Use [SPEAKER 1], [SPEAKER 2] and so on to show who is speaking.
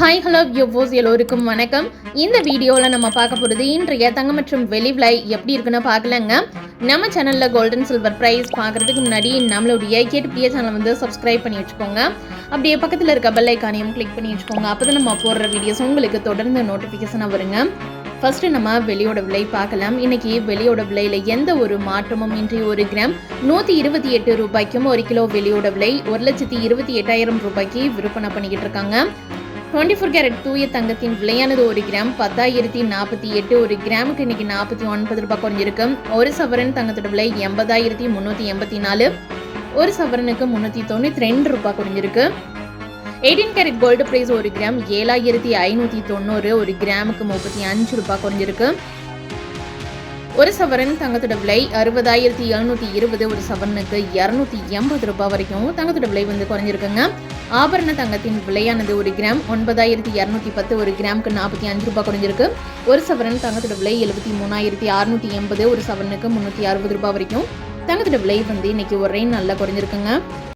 [SPEAKER 1] Hi hello யூவோஸ் எல்லோருக்கும் வணக்கம். இந்த வீடியோவில் நம்ம பார்க்க போகிறது இன்றைய தங்கம் மற்றும் வெளி விலை எப்படி இருக்குன்னு பார்க்கலங்க. நம்ம சேனலில் கோல்டன் சில்வர் ப்ரைஸ் பார்க்குறதுக்கு முன்னாடி நம்மளுடைய கேட்டுப்பிடிய சேனல் வந்து சப்ஸ்கிரைப் பண்ணி வச்சுக்கோங்க. அப்படியே பக்கத்தில் இருக்க பெல் ஐக்கானையும் கிளிக் பண்ணி வச்சுக்கோங்க. அப்போ தான் நம்ம போடுற வீடியோஸ் உங்களுக்கு தொடர்ந்து நோட்டிஃபிகேஷனாக வருங்க. ஃபர்ஸ்ட் நம்ம வெளியோட விலை பார்க்கலாம். இன்னைக்கு வெளியோட விலையில எந்த ஒரு மாற்றமும் இன்றி ஒரு கிராம் நூற்றி இருபத்தி எட்டு ரூபாய்க்கும் ஒரு கிலோ வெளியோட விலை ஒரு லட்சத்தி இருபத்தி எட்டாயிரம் ரூபாய்க்கு விற்பனை பண்ணிக்கிட்டு இருக்காங்க. டுவெண்ட்டி ஃபோர் கேரட் தூய தங்கத்தின் விலையானது ஒரு கிராம் பத்தாயிரத்தி நாற்பத்தி எட்டு ஒரு கிராமுக்கு இன்னைக்கு நாற்பத்தி ஒன்பது ரூபாய் குறைஞ்சிருக்கு. ஒரு சவரன் தங்கத்தோட விலை எண்பதாயிரத்தி முந்நூற்றி எண்பத்தி நாலு. ஒரு சவரனுக்கு முந்நூற்றி தொண்ணூற்றி ரெண்டு ரூபாய் குறைஞ்சிருக்கு. எயிட்டீன் கேரட் கோல்டு ப்ரைஸ் ஒரு கிராம் ஏழாயிரத்தி ஐநூற்றி தொண்ணூறு ஒரு கிராமுக்கு முப்பத்தி அஞ்சு ரூபாய் குறைஞ்சிருக்கு. ஒரு சவரன் தங்கத்தோட விலை அறுபதாயிரத்தி எழுநூற்றி இருபது ஒரு சவரனுக்கு இரநூத்தி எண்பது ரூபாய் வரைக்கும் தங்கத்தோட விலை வந்து குறைஞ்சிருக்குங்க. ஆபரண தங்கத்தின் விலையானது ஒரு கிராம் ஒன்பதாயிரத்தி இரநூத்தி பத்து ஒரு கிராமுக்கு நாற்பத்தி அஞ்சு ரூபாய் குறைஞ்சிருக்கு. ஒரு சவரன் தங்கத்தோட விலை எழுபத்தி மூணாயிரத்தி அறுநூத்தி எண்பது ஒரு சவரனுக்கு முன்னூற்றி அறுபது ரூபாய் வரைக்கும் தங்கத்தோட விலை வந்து இன்னைக்கு ஒரே நல்லா குறைஞ்சிருக்குங்க.